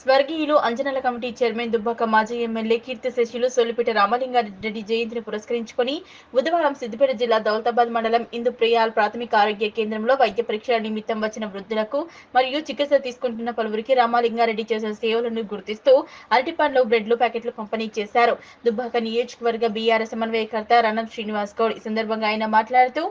స్వర్గీయులు అంజనాల committee chairman Dubbaka మాజీ MLA కీర్తి శశిలు సోలిపేట రామలింగారెడ్డి జయంతిని పురస్కరించుకొని బుధవారం సిద్దిపేట జిల్లా దౌలతాబాద్ మండలం ఇందుప్రియాల్ ప్రాథమిక ఆరోగ్య కేంద్రంలో వైద్య పరీక్షల నిమిత్తం వచ్చిన వృద్ధులకు మరియు చికిత్స తీసుకుంటున్న పలువురికి రామలింగారెడ్డి చేసిన సేవలను గుర్తిస్తూ అరటి పండ్లు బ్రెడ్లు ప్యాకెట్లు పంపిణీ చేశారు. దుబ్బాక నియోజకవర్గ బీఆర్ఎస్ సమన్వయకర్త రణం శ్రీనివాస్ గౌడ్ ఈ సందర్భంగా ఆయన మాట్లాడుతూ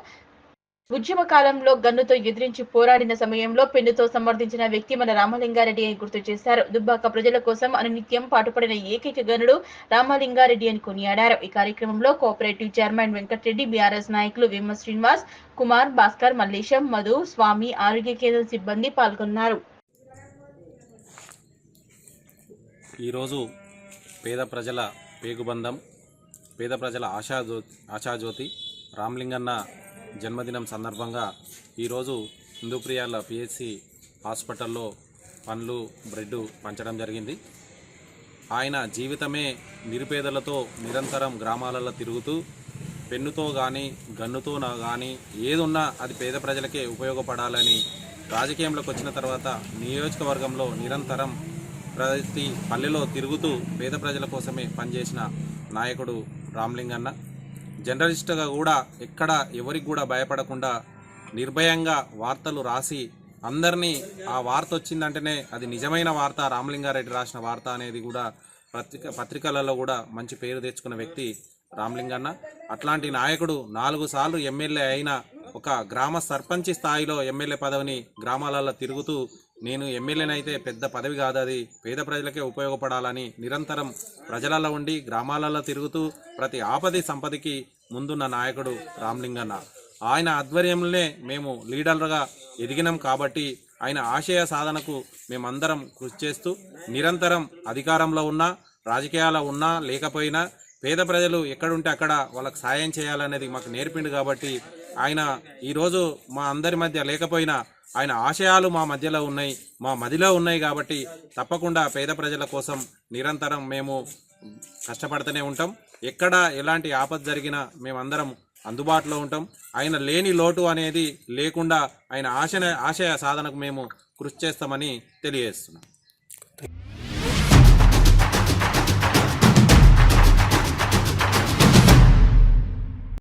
ఉద్యమ కాలంలో గన్నుతో ఎదిరించి పోరాడిన సమయంలో పెన్నుతో సమర్థించిన వ్యక్తి మన రామలింగారెడ్డి అని గుర్తు చేశారు. దుబ్బాక ప్రజల కోసం అనునిత్యం పాటుపడిన ఏకైక గనుడు రామలింగారెడ్డి అని కొనియాడారు. ఈ కార్యక్రమంలో కోఆపరేటివ్ చైర్మన్ వెంకటరెడ్డి బీఆర్ఎస్ నాయకులు వేమ శ్రీనివాస్ కుమార్ భాస్కర్ మల్లేశం మధు స్వామి ఆరోగ్య కేంద్రం సిబ్బంది పాల్గొన్నారు. ఈరోజు పేద ప్రజల పేగుబంధం పేద ప్రజల ఆశాజ్యోతి ఆశాజ్యోతి రామలింగన్న జన్మదినం సందర్భంగా ఈరోజు హిందూప్రియాల పిహెచ్సి హాస్పిటల్లో పండ్లు బ్రెడ్ పంచడం జరిగింది. ఆయన జీవితమే నిరుపేదలతో నిరంతరం గ్రామాలలో తిరుగుతూ పెన్నుతో కానీ గన్నుతో కానీ ఏదున్నా అది పేద ప్రజలకే ఉపయోగపడాలని రాజకీయంలోకి వచ్చిన తర్వాత నియోజకవర్గంలో నిరంతరం ప్రతి పల్లెలో తిరుగుతూ పేద ప్రజల కోసమే పనిచేసిన నాయకుడు రామ్లింగన్న. జర్నలిస్ట్గా కూడా ఎక్కడ ఎవరికి కూడా భయపడకుండా నిర్భయంగా వార్తలు రాసి అందరినీ ఆ వార్త వచ్చిందంటేనే అది నిజమైన వార్త రామలింగారెడ్డి రాసిన వార్త అనేది కూడా పత్రిక పత్రికలలో కూడా మంచి పేరు తెచ్చుకున్న వ్యక్తి రామలింగన్న. అట్లాంటి నాయకుడు నాలుగు సార్లు ఎమ్మెల్యే అయిన ఒక గ్రామ సర్పంచి స్థాయిలో ఎమ్మెల్యే పదవిని గ్రామాలలో తిరుగుతూ నేను ఎమ్మెల్యేనైతే పెద్ద పదవి కాదు అది. పేద ప్రజలకే ఉపయోగపడాలని నిరంతరం ప్రజలలో ఉండి గ్రామాలలో తిరుగుతూ ప్రతి ఆపది సంపదకి ముందున్న నాయకుడు రామ్లింగన్న. ఆయన ఆధ్వర్యంలోనే మేము లీడర్గా ఎదిగినాం కాబట్టి ఆయన ఆశయ సాధనకు మేమందరం కృషి చేస్తూ నిరంతరం అధికారంలో ఉన్నా రాజకీయాల్లో ఉన్నా లేకపోయినా పేద ప్రజలు ఎక్కడుంటే అక్కడ వాళ్ళకి సాయం చేయాలనేది మాకు నేర్పిండు కాబట్టి ఆయన ఈరోజు మా అందరి మధ్య లేకపోయినా ఆయన ఆశయాలు మా మధ్యలో ఉన్నాయి మా మదిలో ఉన్నాయి కాబట్టి తప్పకుండా పేద ప్రజల కోసం నిరంతరం మేము కష్టపడుతూనే ఉంటాం. ఎక్కడ ఎలాంటి ఆపద జరిగినా మేమందరం అందుబాటులో ఉంటాం. ఆయన లేని లోటు అనేది లేకుండా ఆయన ఆశ ఆశయ సాధనకు మేము కృషి చేస్తామని తెలియజేస్తున్నాం.